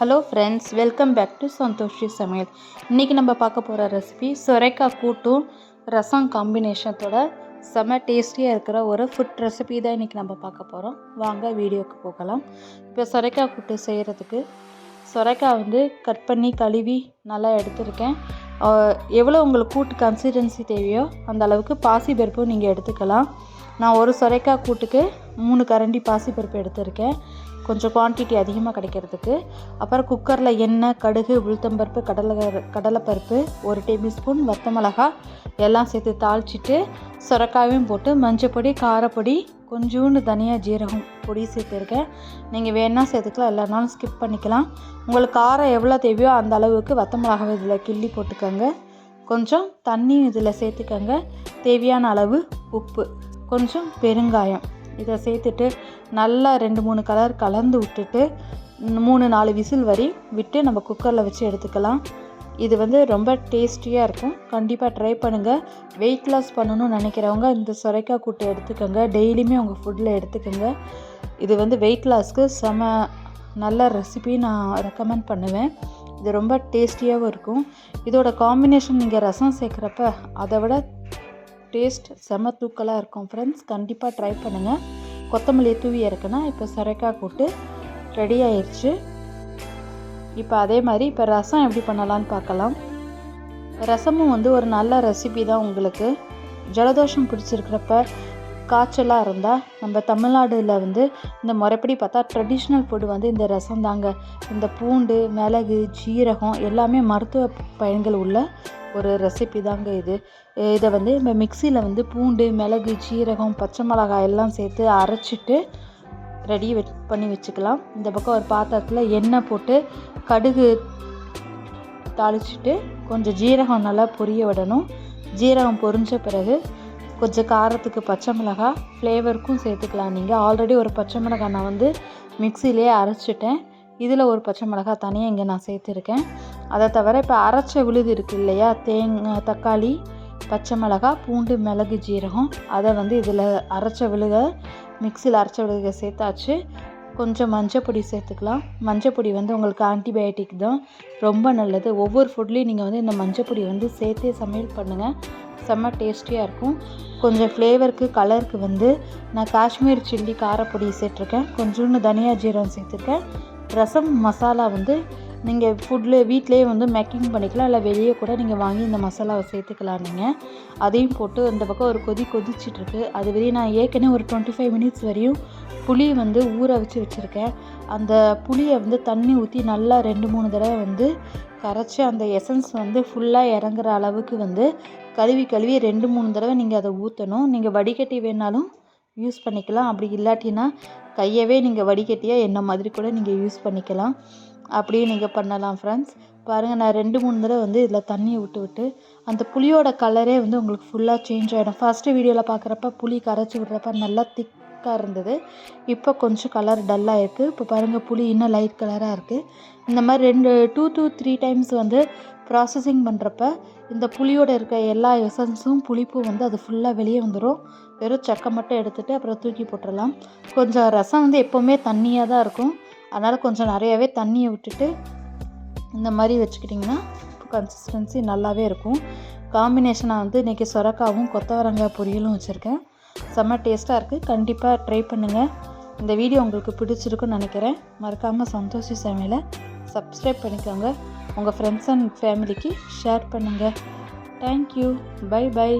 Hello friends welcome back to Santhoshi சமையல் இன்றைக்கி நம்ம பார்க்க போகிற ரெசிபி சொரைக்காய் கூட்டும் ரசம் காம்பினேஷனத்தோட செம்ம டேஸ்டியாக இருக்கிற ஒரு ஃபுட் ரெசிபி தான் இன்றைக்கி நம்ம பார்க்க போகிறோம் வாங்க வீடியோக்கு போகலாம். இப்போ சொரைக்காய் கூட்டு செய்கிறதுக்கு சொரைக்காய் வந்து கட் பண்ணி கழுவி நல்லா எடுத்திருக்கேன். எவ்வளோ உங்களுக்கு கூட்டு கன்சிஸ்டன்சி தேவையோ அந்த அளவுக்கு பாசி பருப்பும் நீங்கள் எடுத்துக்கலாம். நான் ஒரு சொரைக்காய் கூட்டுக்கு மூணு கரண்டி பாசி பருப்பு எடுத்திருக்கேன். கொஞ்சம் குவான்டிட்டி அதிகமாக கிடைக்கிறதுக்கு. அப்புறம் குக்கரில் எண்ணெய் கடுகு உளுத்தம்பருப்பு கடலை கடலைப்பருப்பு ஒரு டேபிள் ஸ்பூன் வத்த மிளகா எல்லாம் சேர்த்து தாளிச்சிட்டு சுரக்காயும் போட்டு மஞ்சப்பொடி காரப்பொடி கொஞ்சோண்டு தனியாக ஜீரகம் பொடி சேர்த்துருக்கேன் நீங்கள் வேணால் சேர்த்துக்கலாம் இல்லைனாலும் ஸ்கிப் பண்ணிக்கலாம். உங்களுக்கு காரம் எவ்வளோ தேவையோ அந்த அளவுக்கு வத்த மிளகாவை இதில் கிள்ளி போட்டுக்கோங்க. கொஞ்சம் தண்ணியும் இதில் சேர்த்துக்கோங்க. தேவையான அளவு உப்பு. கொஞ்சம் பெருங்காயம். இதை சேர்த்துட்டு நல்லா ரெண்டு மூணு கலர் கலந்து விட்டுட்டு மூணு நாலு விசில் வரி விட்டு நம்ம குக்கரில் வச்சு எடுத்துக்கலாம். இது வந்து ரொம்ப டேஸ்டியாக இருக்கும். கண்டிப்பாக ட்ரை பண்ணுங்கள் வெயிட் லாஸ் பண்ணணும்னு நினைக்கிறவங்க இந்த சுரைக்காய் கூட்டை எடுத்துக்கோங்க. டெய்லியுமே உங்கள் ஃபுட்டில் எடுத்துக்கோங்க. இது வந்து வெயிட் லாஸ்க்கு செம நல்ல ரெசிபி நான் ரெக்கமெண்ட் பண்ணுவேன். இது ரொம்ப டேஸ்டியாகவும் இருக்கும். இதோட காம்பினேஷன் நீங்கள் ரசம் சேர்க்குறப்ப அதை விட டேஸ்ட் செம தூக்கலாக இருக்கும். ஃப்ரெண்ட்ஸ் கண்டிப்பாக ட்ரை பண்ணுங்கள் கொத்தமல்லி தூவி இறக்குனா இப்போ சுரைக்காய் கூட்டு ரெடி ஆயிடுச்சு இப்போ அதே மாதிரி இப்போ ரசம் எப்படி பண்ணலான்னு பார்க்கலாம். ரசமும் வந்து ஒரு நல்ல ரெசிபி தான் உங்களுக்கு. ஜலதோஷம் பிடிச்சிருக்கிறப்ப காய்ச்சலாக இருந்தால் நம்ம தமிழ்நாடுல வந்து இந்த முறைப்படி பார்த்தா ட்ரெடிஷ்னல் ஃபுட் வந்து இந்த ரசம் தாங்க. இந்த பூண்டு மிளகு ஜீரகம் எல்லாமே மருத்துவ பயன்கள் உள்ள ஒரு ரெசிபி தாங்க இது. இதை வந்து நம்ம மிக்சியில் வந்து பூண்டு மிளகு ஜீரகம் பச்சை மிளகாய் எல்லாம் சேர்த்து அரைச்சிட்டு ரெடி வெ- பண்ணி வச்சுக்கலாம். இந்த பக்கம் ஒரு பாத்திரத்தில் எண்ணெய் போட்டு கடுகு தாளிச்சிட்டு கொஞ்சம் ஜீரகம் நல்லா பொரிய விடணும். ஜீரகம் பொரிஞ்ச பிறகு கொஞ்சம் காரத்துக்கு பச்சை மிளகாய் ஃப்ளேவருக்கும் சேர்த்துக்கலாம். நீங்கள் ஆல்ரெடி ஒரு பச்சை மிளகாய் நான் வந்து மிக்சிலேயே அரைச்சிட்டேன். இதில் ஒரு பச்சை மிளகாய் தனியாக இங்கே நான் சேர்த்துருக்கேன். அதை தவிர இப்போ அரைச்ச விழுது இருக்குது இல்லையா? தேங்காய் தக்காளி பச்சை மிளகாய் பூண்டு மிளகு ஜீரகம். அதை வந்து இதில் அரைச்ச விழுக மிக்சியில் அரைச்ச விழுக சேர்த்தாச்சு. கொஞ்சம் மஞ்சப்பொடி சேர்த்துக்கலாம். மஞ்சப்பொடி வந்து உங்களுக்கு ஆன்டிபயோட்டிக் தான். ரொம்ப நல்லது. ஒவ்வொரு ஃபுட்லேயும் நீங்கள் வந்து இந்த மஞ்சப்பொடி வந்து சேர்த்தே சமையல் பண்ணுங்கள் செம்ம டேஸ்டியாக இருக்கும். கொஞ்சம் ஃப்ளேவருக்கு கலருக்கு வந்து நான் காஷ்மீர் சில்லி காரப்பொடி சேர்த்துருக்கேன். கொஞ்சோண்டு தனியா ஜீரம் சேர்த்துருக்கேன். ரசம் மசாலா வந்து நீங்கள் ஃபுட்டில் வீட்டிலேயே வந்து மேக்கிங் பண்ணிக்கலாம். இல்லை வெளியே கூட நீங்கள் வாங்கி இந்த மசாலாவை சேர்த்துக்கலாம் நீங்கள் அதையும் போட்டு இந்த பக்கம் ஒரு கொதி கொதிச்சிட்ருக்கு. அது வரையும் நான் ஏற்கனவே ஒரு டுவெண்ட்டி ஃபைவ் மினிட்ஸ் வரையும் புளி வந்து ஊற வச்சு வச்சுருக்கேன். அந்த புளியை வந்து தண்ணி ஊற்றி நல்லா ரெண்டு மூணு தடவை வந்து கரைச்சி அந்த எசன்ஸ் வந்து ஃபுல்லாக இறங்குற அளவுக்கு வந்து கழுவி கழுவி ரெண்டு மூணு தடவை நீங்கள் அதை ஊற்றணும் நீங்கள் வடிகட்டி வேணாலும் யூஸ் பண்ணிக்கலாம். அப்படி இல்லாட்டினா கையவே நீங்கள் வடிகட்டியாக என்ன மாதிரி கூட நீங்கள் யூஸ் பண்ணிக்கலாம். அப்படியே நீங்கள் பண்ணலாம் ஃப்ரெண்ட்ஸ் பாருங்கள் நான் ரெண்டு மூணு தடவை வந்து இதில் தண்ணியை விட்டு விட்டு அந்த புளியோட கலரே வந்து உங்களுக்கு ஃபுல்லாக சேஞ்ச் ஆகிடும் ஃபஸ்ட்டு வீடியோவில் பார்க்குறப்ப புளி கரைச்சி விட்றப்ப நல்லா திக்காக இருந்தது. இப்போ கொஞ்சம் கலர் டல்லாக இருக்குது இப்போ பாருங்கள் புளி இன்னும் லைட் கலராக இருக்குது இந்த மாதிரி ரெண்டு டூ டூ த்ரீ டைம்ஸ் வந்து ப்ராசஸிங் பண்ணுறப்ப இந்த புளியோட இருக்க எல்லா எசன்ஸும் புளிப்பும் வந்து அது ஃபுல்லாக வெளியே வந்துடும் வெறும் சக்கை மட்டும் எடுத்துகிட்டு அப்புறம் தூக்கி போட்டுடலாம் கொஞ்சம் ரசம் வந்து எப்போவுமே தண்ணியாக தான் இருக்கும். அதனால் கொஞ்சம் நிறையாவே தண்ணியை விட்டுட்டு இந்த மாதிரி வச்சுக்கிட்டிங்கன்னா கன்சிஸ்டன்சி நல்லாவே இருக்கும். காம்பினேஷனாக வந்து இன்றைக்கி சொரக்காவும் கொத்தவரங்காய் பொரியலும் வச்சுருக்கேன். செம்ம டேஸ்ட்டாக இருக்குது கண்டிப்பாக ட்ரை பண்ணுங்கள் இந்த வீடியோ உங்களுக்கு பிடிச்சிருக்குன்னு நினைக்கிறேன். மறக்காமல் சந்தோஷி சமையலை சப்ஸ்கிரைப் பண்ணிக்கோங்க. உங்கள் ஃப்ரெண்ட்ஸ் அண்ட் ஃபேமிலிக்கு ஷேர் பண்ணுங்கள் தேங்க்யூ பை பை